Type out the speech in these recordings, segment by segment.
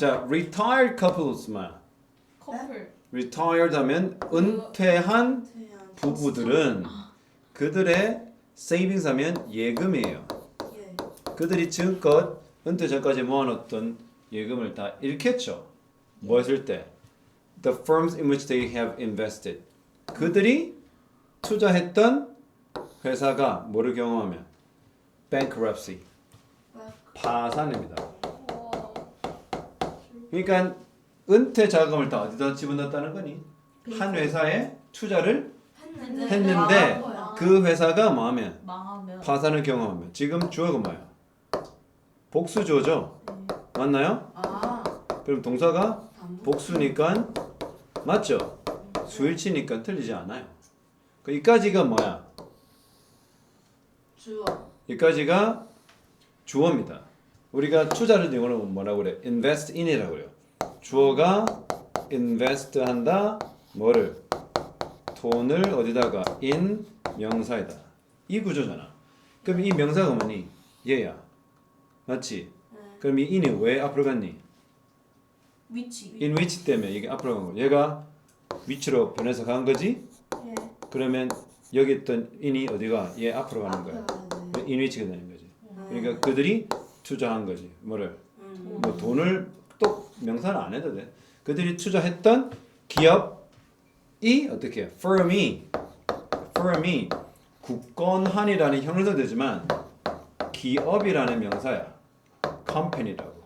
자, retired couples 뭐야? 커플. retired 하면 은퇴한 태양. 부부들은 그들의 savings 하면 예금이에요. 예. 그들이 지금껏 은퇴 전까지 모아놓던 예금을 다 잃겠죠. 뭐 했을 때? The firms in which they have invested. 그들이 투자했던 회사가 뭐를 경험하면? bankruptcy. 파산입니다. 와. 그러니까 은퇴 자금을 다 어디다 집어넣었다는 거니? 한 회사에 투자를 했는데. 했는데 거야. 그 회사가 뭐하면 망하면. 파산을 경험하면 지금 주어가 뭐야? 복수주어죠? 맞나요? 아. 그럼 동사가. 복수니까 맞죠? 수일치니까 틀리지 않아요. 그 이까지가 뭐야? 주어. 이까지가 주어입니다. 우리가 투자를 영어로 뭐라고 그래? invest in이라고 그래요. 주어가 invest 한다. 뭐를? 돈을 어디다가 in 명사에다. 이 구조잖아. 그럼 이 명사가 뭐니? 얘야. 맞지? 네. 그럼 이 in이 왜 앞으로 갔니? 위치. in which 때문에 이게 앞으로 간 거. 얘가 위치로 변해서 간 거지? 예. 그러면 여기 있던 in이 어디가? 얘 앞으로 가는 거야. in which가 되는 거지. 네. 그러니까 그들이 투자한 거지. 뭐를? 음. 뭐 돈을 또 명사는 안 해도 돼. 그들이 투자했던 기업이 어떻게? 해? firm이 firm이 국권한이라는 형용사 되지만 기업이라는 명사야. company라고.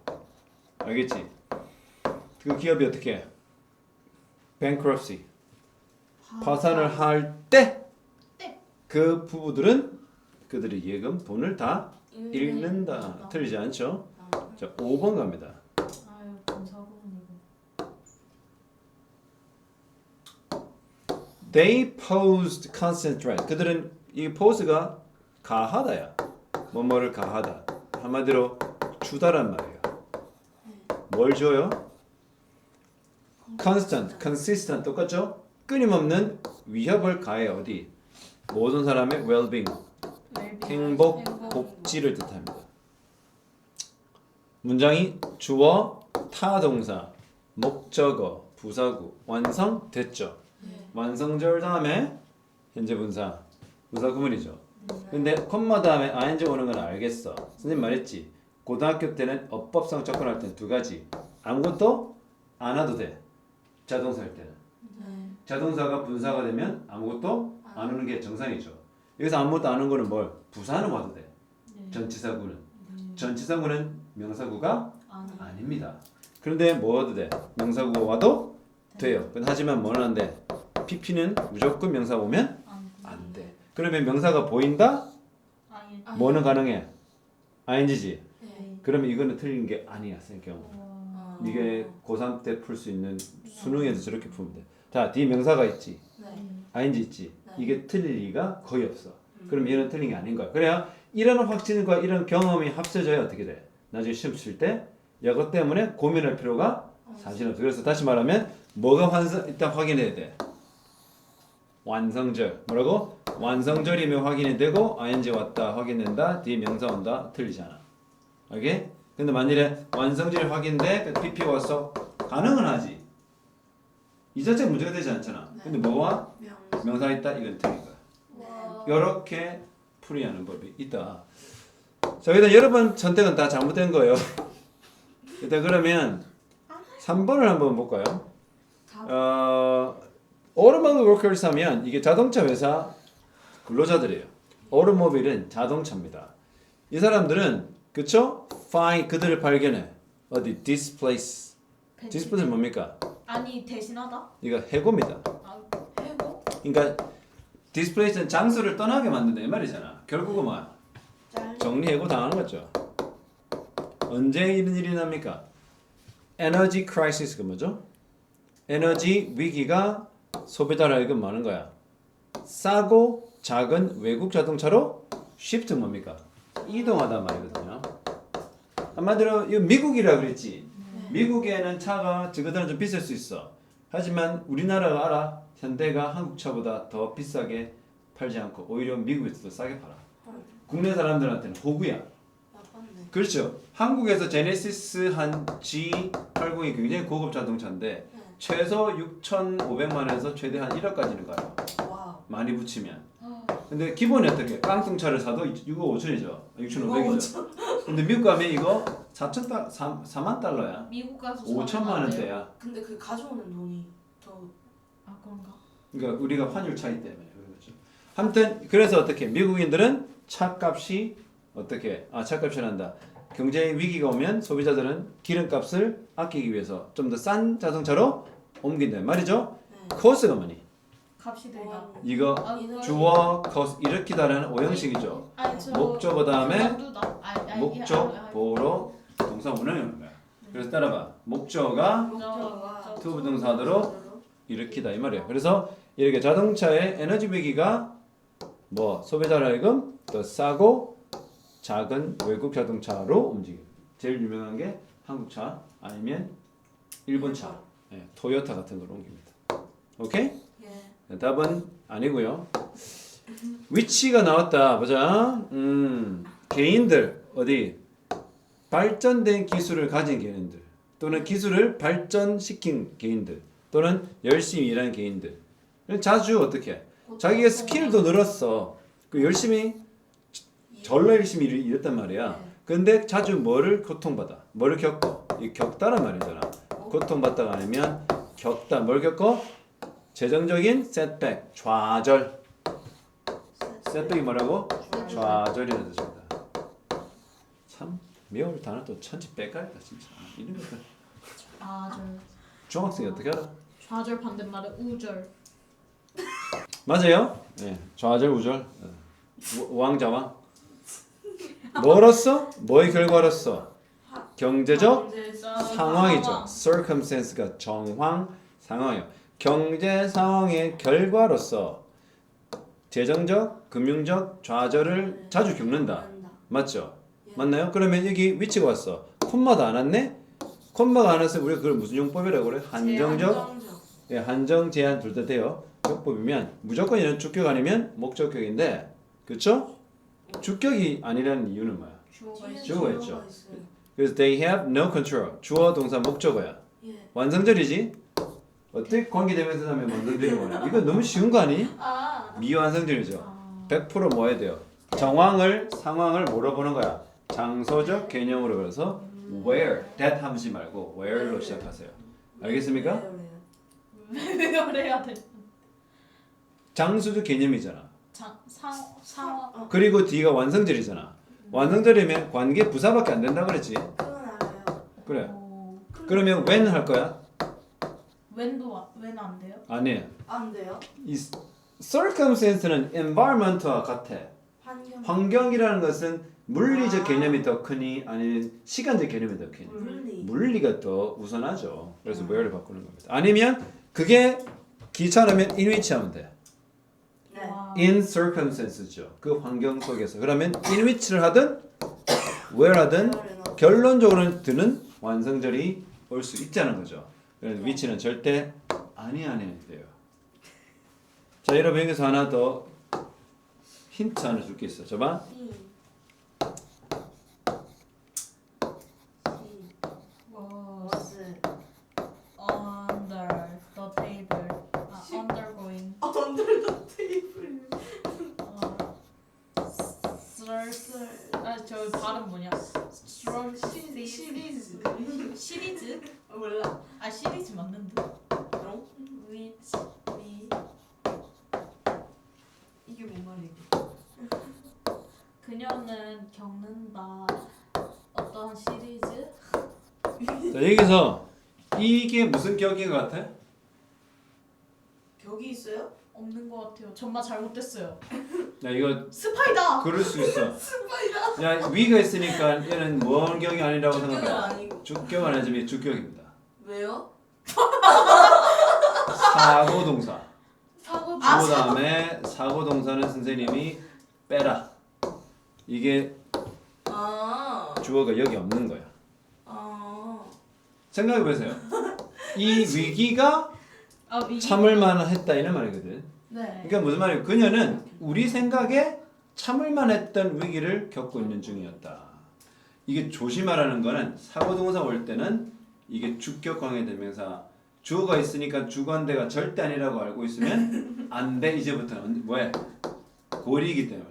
알겠지? 그 기업이 어떻게? 해? bankruptcy 파산을 할 때 그 부부들은 그들의 예금 돈을 다 잃는다. 틀리지 않죠? 자, 5번 갑니다. 아유 검사고문이고. They posed constant threat. 그들은 이 pose가 가하다야. 뭐뭐를 가하다. 한마디로 주다란 말이에요. 뭘 줘요? constant, consistent 똑같죠? 끊임없는 위협을 가해 어디? 모든 사람의 well-being, 행복, 복지를 뜻합니다. 문장이 주어, 타동사, 목적어, 부사구 완성됐죠. 완성절 다음에 현재 분사, 부사 구문이죠. 근데 콤마 다음에 ing 오는 건 알겠어. 선생님 말했지. 고등학교 때는 어법상 접근할 때는 두 가지. 아무것도 안 해도 돼. 자동사일 때는. 네. 자동사가 분사가 되면 아무것도 안 오는 게 정상이죠. 여기서 아무것도 안 오는 거는 뭘? 부사는 와도 돼. 전치사구는. 전치사구는 명사구가. 아닙니다. 그런데 뭐 와도 돼? 명사구가 와도 돼요. 근데 하지만 뭐는 안 돼? PP는 무조건 명사 오면 안. 안 돼. 그러면 명사가 보인다? 뭐는 가능해? ing지. 네. 그러면 이거는 틀린 게 아니야, 생 경우. 와. 아. 이게 고3 때 풀 수 있는 수능에서 저렇게 풀면 돼. 자, 뒤에 명사가 있지. 네. ing 있지. 네. 이게 틀릴 리가 거의 없어. 그럼 얘는 틀린 게 아닌 거야. 그래야 이런 확신과 이런 경험이 합쳐져야 어떻게 돼? 나중에 시험 칠 때 이것 때문에 고민할 필요가 사실 없어. 그래서 다시 말하면 뭐가 완성 일단 확인해야 돼. 완성절 뭐라고? 완성절이면 확인이 되고 ing 왔다 확인된다 뒤에 명사 온다 틀리잖아. 오케이? 근데 만일에 완성절이 확인돼 그 pp 와서 가능은 하지. 이 자체가 문제가 되지 않잖아. 근데 뭐와 명. 명사 있다 이건 틀린 거야. 와. 이렇게 풀이하는 법이 있다. 자, 일단 여러분 선택은 다 잘못된 거예요. 일단 그러면 3번을 한번 볼까요? 어, automotive workers 하면 이게 자동차 회사 근로자들이에요. automobile은 자동차입니다. 이 사람들은 그쵸? find 그들을 발견해. 어디? displace. displace 뭡니까? 아니 대신하다. 이거 해고입니다. 아, 해고. 그러니까 displace는 장소를 떠나게 만든다 이 말이잖아. 결국은? 짤. 정리해고 당하는 거죠. 언제 이런 일이 납니까? 에너지 크라이시스가 뭐죠? 에너지 위기가 소비자를 하여금 많은 거야. 싸고 작은 외국 자동차로 shift 뭡니까? 이동하다 말이거든요. 한마디로 이 미국이라 그랬지. 미국에는 차가 저거들은 좀 비쌀 수 있어. 하지만 우리나라가 알아. 현대가 한국 차보다 더 비싸게 팔지 않고 오히려 미국에서도 싸게 팔아. 국내 사람들한테는 호구야. 나빴네. 그렇죠. 한국에서 제네시스 한 G80이 굉장히 고급 자동차인데 네. 최소 6,500만에서 최대 한 1억까지는 가요. 많이 붙이면. 어. 근데 기본이 어떻게? 깡통차를 사도 6억 5천이죠. 6,500이죠. 근데 미국 가면 이거 4천 달 4만 달러야. 미국 가서 5천만 사는 거 아니에요? 원대야. 근데 그 가져오는 돈이 더 아 그런가? 그러니까 우리가 환율 차이 때문에 그렇죠. 아무튼 그래서 어떻게 미국인들은 차값이 어떻게 아 차값이 난다. 경제 위기가 오면 소비자들은 기름값을 아끼기 위해서 좀 더 싼 자동차로 옮긴다 말이죠. 네. 코스가 뭐니? 값이. 원. 이거 아, 이거- 주어 코스 일으키다라는 오형식이죠. 아니 저 목적어 다음에 만두다. 아니, 아니, 목적 아니, 보로 동사 운영하는 거야. 그래서 따라봐. 목적어가 목적어가 투 부동사대로 일으키다 이 말이에요. 그래서 이렇게 자동차의 에너지 위기가 뭐 소비자를 하여금 더 싸고 작은 외국 자동차로 움직여. 제일 유명한 게 한국차 아니면 일본차, 예, 토요타 같은 걸로 옮깁니다. 오케이? 예. 답은 아니고요. 위치가 나왔다. 보자. 음, 개인들 어디 발전된 기술을 가진 개인들 또는 기술을 발전시킨 개인들 또는 열심히 일하는 개인들 자주 어떻게 해? 자기의 스킬도 늘었어. 그 열심히 절로 열심히 일- 일했단 말이야. 네. 근데 자주 뭐를 고통받아? 뭐를 겪어? 이 겪다란 말이잖아. 고통받다가 아니면 겪다. 뭘 겪어? 재정적인 setback, 좌절. setback이 뭐라고? 좌절이라는 뜻입니다. 참 매울 단어도 천지 빽깔다 진짜. 이런 것들 좌절. 중학생이 어떻게 알아? 좌절 반대말은 우절. 맞아요? 네, 좌절 우절. 어. 우- 우왕좌왕. 뭐로써? 뭐의 결과로서? 경제적 상황이죠. circumstance가 정황 상황이요. 경제 상황의 결과로서 재정적, 금융적 좌절을 자주 겪는다. 맞죠? 맞나요? 그러면 여기 위치가 왔어. 콤마도 안 왔네? 콤마가 안 왔으면 우리가 그걸 무슨 용법이라고 그래? 한정적, 예, 한정, 제한 둘 다 돼요. 용법이면 무조건 이런 주격 아니면 목적격인데, 그렇죠? 주격이 아니라는 이유는 뭐야? 주어가 있어. 주어가 있죠. 그래서 they have no control. 주어, 동사, 목적어야. 예. 완성절이지? 어떻게 관계대명사 하면 완성절이 뭐냐? 이거 너무 쉬운 거 아니? 아. 미완성절이죠. 아. 100%뭐 해야 돼요? 정황을 상황을 물어보는 거야. 장소적 개념으로 그래서 where that 하지 말고 where로 시작하세요. 알겠습니까? 왜 그래야 돼? 장소적 개념이잖아. 장, 상, 상황. 그리고 뒤가 완성절이잖아. 완성절이면 관계 부사밖에 안 된다 그랬지. 그건 알아요. 그래. 오. 그러면 when 할 거야? 웬도 웬안 돼요? 아니. 안 돼요? 이 circumstance는 environment와 같아. 환경. 환경이라는 것은 물리적 아. 개념이 더 크니 아니면 시간적 개념이 더 크니? 물리. 물리가 더 우선하죠. 그래서 음. where를 바꾸는 겁니다. 아니면 그게 귀찮으면 in which 하면 돼. 네. 와. in circumstances죠. 그 환경 속에서. 그러면 in which를 하든 where 하든 그거는 결론적으로는 드는 완성절이 올 수 있다는 거죠. 그래서 네. which는 절대 아니 아니 돼요. 자 여러분 여기서 하나 더 힌트 하나 줄게 있어. 저봐. C. C. was was under the table. 아, 시- undergoing. under the table. 어. 슬슬. 아, 저 발음 뭐냐? 스트롤 시- 시리즈. 시리즈? 어, 몰라. 아, 시리즈 맞는데. 그럼? which 위. 이게 뭔 말이야? 그녀는 겪는다. 어떠한 시리즈? 자 여기서 이게 무슨 격인 것 같아? 벽이 있어요? 없는 것 같아요. 정말 잘못됐어요. 야 이거 스파이다. 그럴 수 있어. 야 위가 있으니까 얘는 원격이 아니라고 주격은 생각해. 아니고. 주격 아니지만 주격입니다. 왜요? 사고 동사. 사고. 아, 주어 다음에 사고 동사는 선생님이 빼라. 이게 아. 주어가 여기 없는 거야. 아. 생각해 보세요. 이 위기가 아, 위. 참을 만 했다 이런 말이거든. 네. 그러니까 무슨 말이에요? 그녀는 우리 생각에 참을 만 했던 위기를 겪고 있는 중이었다. 이게 조심하라는 거는 사고 동사 올 때는 이게 주격 관계 대명사 주어가 있으니까 주관대가 절대 아니라고 알고 있으면 안 돼 이제부터는 뭐야 고리이기 때문에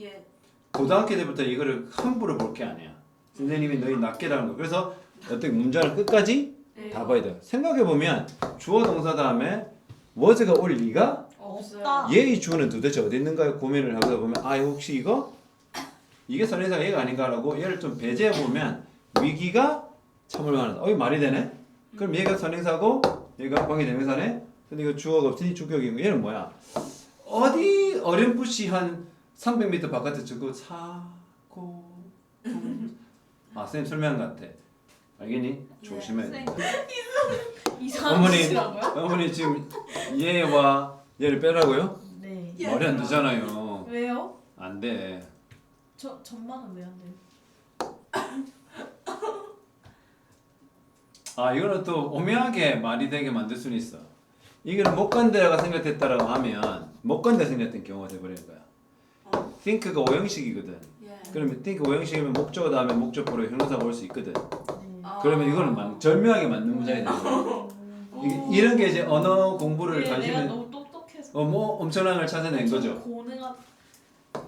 예. 고등학교 때부터 이거를 함부로 볼 게 아니야 선생님이 너희 낫게라는 거 그래서 어떻게 문장을 끝까지 네. 다 봐야 돼요 생각해 보면 주어 동사 다음에 was가 올 리가 없어요. 얘의 주어는 도대체 어디 있는가요 고민을 하다 보면 아 혹시 이거 이게 선행사 얘가 아닌가라고 얘를 좀 배제해 보면 위기가 참을 만하다. 어, 이 말이 되네. 그럼 얘가 선행사고 얘가 관계대명사네. 근데 이거 주어가 없으니 주격이고 얘는 뭐야? 어디 어렴풋이 한 300m 바깥에 저거 사고 아 선생님 설명 같아. 알겠니? 조심해. 네, 이상한 어머니? 어머니 지금 얘와 얘를 빼라고요? 네. 예. 말이 안 되잖아요. 왜요? 안 돼. 저 전망은 왜 안 돼요? 아 이거는 또 오묘하게 말이 되게 만들 수는 있어. 이거는 못 간다가 생각됐다라고 하면 못 간다 생각된 경우가 돼버리는 거야. 어. think가 오형식이거든. 예. 그러면 think 오형식이면 목적어 다음에 목적보로 형용사가 올 수 있거든. 그러면 이거는 만, 절묘하게 맞는 문장이 되는. 오. 이- 이런 게 이제 언어 공부를 네, 내가 관심을 너무 똑똑해서 어, 뭐 엄청난 걸 찾아낸 거죠. 고능한